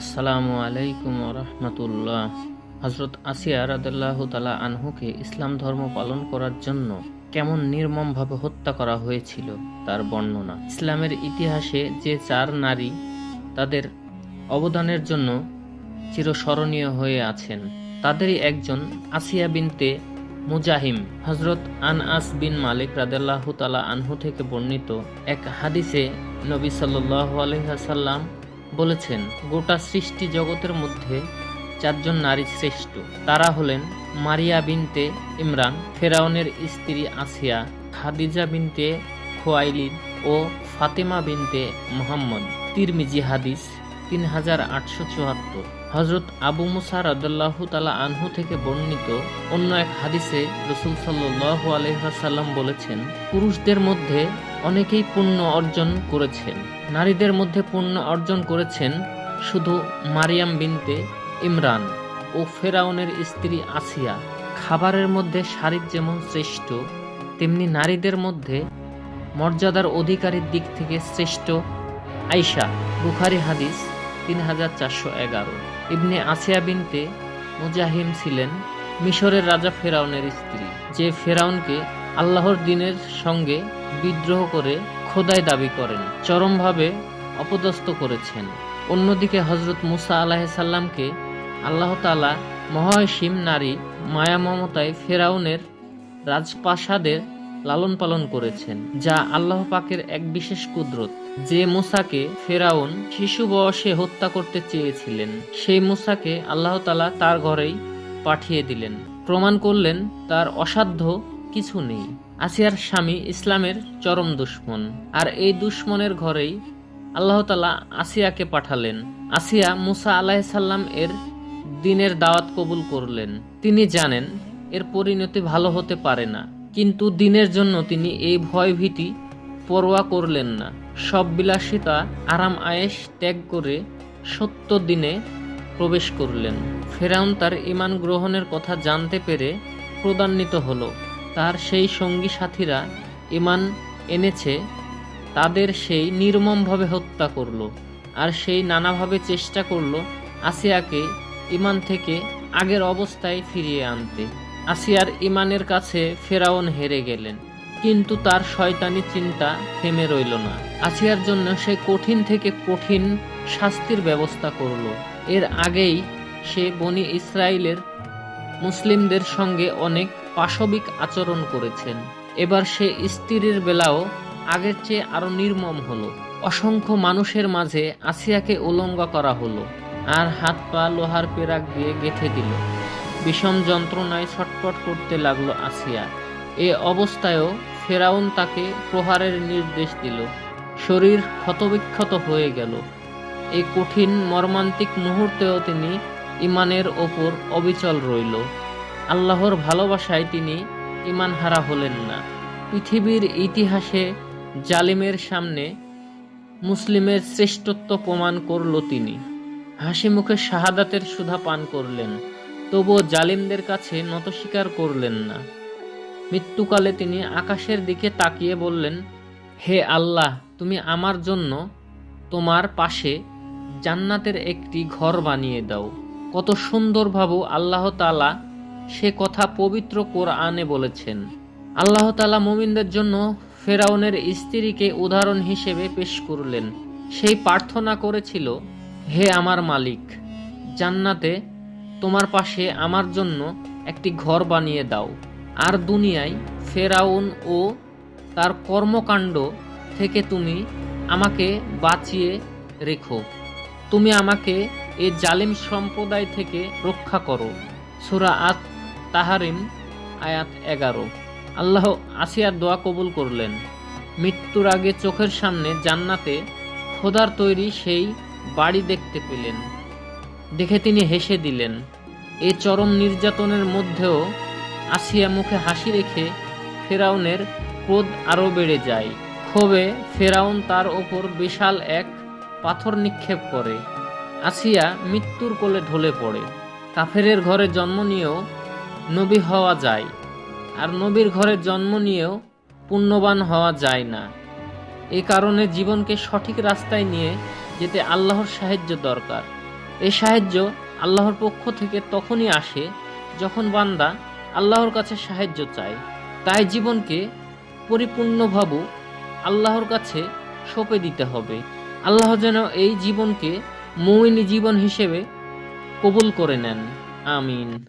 আসসালামু আলাইকুম রহমতুল্লাহ। হজরত আসিয়া রাদাল্লাহ তালা আনহুকে ইসলাম ধর্ম পালন করার জন্য কেমন নির্মমভাবে হত্যা করা হয়েছিল তার বর্ণনা। ইসলামের ইতিহাসে যে চার নারী তাদের অবদানের জন্য চিরস্মরণীয় হয়ে আছেন। তাদেরই একজন আসিয়া বিনতে মুজাহিম। হজরত আন আনআস বিন মালিক রাদেল্লাহ তালা আনহু থেকে বর্ণিত এক হাদিসে নবী সাল্লাহ আলহাসাল্লাম বলেছেন, গোটা সৃষ্টি জগতের মধ্যে চারজন নারী শ্রেষ্ঠ। তারা হলেন মারিয়া বিনতে ইমরান, ফেরাউনের স্ত্রী আসিয়া, খাদিজা বিনতে খোয়াইলিদ ও ফাতেমা বিনতে মোহাম্মদ। তিরমিজি হাদিস তিন হাজার আটশো চুয়াত্তর। হজরত আবু মুসা রাদাল্লাহ তালা আনহু থেকে বর্ণিত অন্য এক হাদিসে রসুল সাল্লাহ আলহাসাল্লাম বলেছেন, পুরুষদের মধ্যে অনেকেই পুণ্য অর্জন করেছেন। নারীদের মধ্যে পুণ্য অর্জন করেছেন শুধু মারিয়াম বিনতে ইমরান ও ফেরাউনের স্ত্রী আসিয়া। খাবারের মধ্যে শারীর যেমন শ্রেষ্ঠ, তেমনি নারীদের মধ্যে মর্যাদার অধিকারীর দিক থেকে শ্রেষ্ঠ আইসা বুখারি হাদিস তিন হাজার চারশো এগারো। ইবনে আসিয়া বিনতে মুজাহিম ছিলেন মিশরের রাজা ফেরাউনের স্ত্রী, যে ফেরাউনকে আল্লাহর দিনের সঙ্গে বিদ্রোহ করে খোদাই দাবি করেন, চরমভাবে অপদস্থ করেছেন। অন্যদিকে হজরত মুসা আল্লাহ তালা মহাসীম নারী মায়া মমতায় ফেরাউনের রাজপ্রাসাদের লালন পালন করেছেন, যা আল্লাহ পাকের এক বিশেষ কুদরত। যে মুসাকে ফেরাউন শিশু বয়সে হত্যা করতে চেয়েছিলেন, সেই মুসাকে আল্লাহ তালা তার ঘরেই পাঠিয়ে দিলেন। প্রমাণ করলেন তার অসাধ্য কিছু নেই। আসিয়ার স্বামী ইসলামের চরম দুশ্মন। আর এই দুশ্মনের ঘরেই আল্লাহ তালা আসিয়াকে পাঠালেন। আসিয়া মুসা আলাহিসাল্লাম এর দিনের দাওয়াত কবুল করলেন। তিনি জানেন এর পরিণতি ভালো হতে পারে না। কিন্তু দিনের জন্য তিনি এই ভয় ভীতি পরোয়া করলেন না। সব বিলাসিতা, আরাম আয়েশ ত্যাগ করে সত্য দিনে প্রবেশ করলেন। ফেরাউন তার ইমান গ্রহণের কথা জানতে পেরে প্রদান্বিত হলো। তার সেই সঙ্গী সাথীরা ইমান এনেছে, তাদের সেই নির্মমভাবে হত্যা করল আর সেই নানাভাবে চেষ্টা করল আসিয়াকে ইমান থেকে আগের অবস্থায় ফিরিয়ে আনতে। আসিয়ার ইমানের কাছে ফেরাউন হেরে গেলেন, কিন্তু তার শয়তানি চিন্তা থেমে রইল না। আসিয়ার জন্য সে কঠিন থেকে কঠিন শাস্তির ব্যবস্থা করল। এর আগেই সে বনি ইসরায়েলের মুসলিমদের সঙ্গে অনেক পাশবিক আচরণ করেছেন। এবার সে স্ত্রীর বেলাও আগের চেয়ে আরও নির্মম হলো। অসংখ্য মানুষের মাঝে আসিয়াকে উলঙ্গ করা হলো আর হাত পা লোহার পেরাক দিয়ে গেঁথে দিল। বিষম যন্ত্রণায় ছটপট করতে লাগল আসিয়া। এ অবস্থায়ও ফেরাউন তাকে প্রহারের নির্দেশ দিল। শরীর ক্ষতবিক্ষত হয়ে গেল। এই কঠিন মর্মান্তিক মুহূর্তেও তিনি ইমানের ওপর অবিচল রইল। আল্লাহর ভালোবাসায় তিনি ইমান হারা হলেন না। পৃথিবীর ইতিহাসে জালিমের সামনে মুসলিমের শ্রেষ্ঠত্ব প্রমাণ করল তিনি। হাসি মুখে শাহাদাতের সুধা পান করলেন, তবুও জালিমদের কাছে নত স্বীকার করলেন না। মৃত্যুকালে তিনি আকাশের দিকে তাকিয়ে বললেন, হে আল্লাহ, তুমি আমার জন্য তোমার পাশে জান্নাতের একটি ঘর বানিয়ে দাও। কত সুন্দরভাবে আল্লাহ তালা সে কথা পবিত্র কোরআনে বলেছেন। আল্লাহ তালা মোমিনদের জন্য ফেরাউনের স্ত্রীকে উদাহরণ হিসেবে পেশ করলেন। সেই প্রার্থনা করেছিল, হে আমার মালিক, জান্নাতে তোমার পাশে আমার জন্য একটি ঘর বানিয়ে দাও। আর দুনিয়ায় ফেরাউন ও তার কর্মকাণ্ড থেকে তুমি আমাকে বাঁচিয়ে রেখো। তুমি আমাকে এ জালিম সম্প্রদায় থেকে রক্ষা করো। সুরা আত তাহারিম আয়াত এগারো। আল্লাহ আসিয়ার দোয়া কবুল করলেন। মৃত্যুর আগে চোখের সামনে জান্নাতে খোদার তৈরি সেই বাড়ি দেখতে পেলেন। দেখে তিনি হেসে দিলেন, এ চরম নির্যাতনের মধ্যেও আসিয়া মুখে হাসি রেখে ফেরাউনের ক্রোধ আরও বেড়ে যায়। ক্ষোভে ফেরাউন তার ওপর বিশাল এক পাথর নিক্ষেপ করে। আসিয়া মৃত্যুর কোলে ঢলে পড়ে। কাফেরের ঘরে জন্ম নিয়েও নবী হওয়া যায়, আর নবীর ঘরে জন্ম নিয়েও পুণ্যবান হওয়া যায় না। এ কারণে জীবনকে সঠিক রাস্তায় নিয়ে যেতে আল্লাহর সাহায্য দরকার। এই সাহায্য আল্লাহর পক্ষ থেকে তখনই আসে যখন বান্দা আল্লাহর কাছে সাহায্য চায়। তাই জীবনকে পরিপূর্ণভাবে আল্লাহর কাছে সঁপে দিতে হবে। আল্লাহ যেন এই জীবনকে মৌমিনী জীবন হিসেবে কবুল করে নেন। আমিন।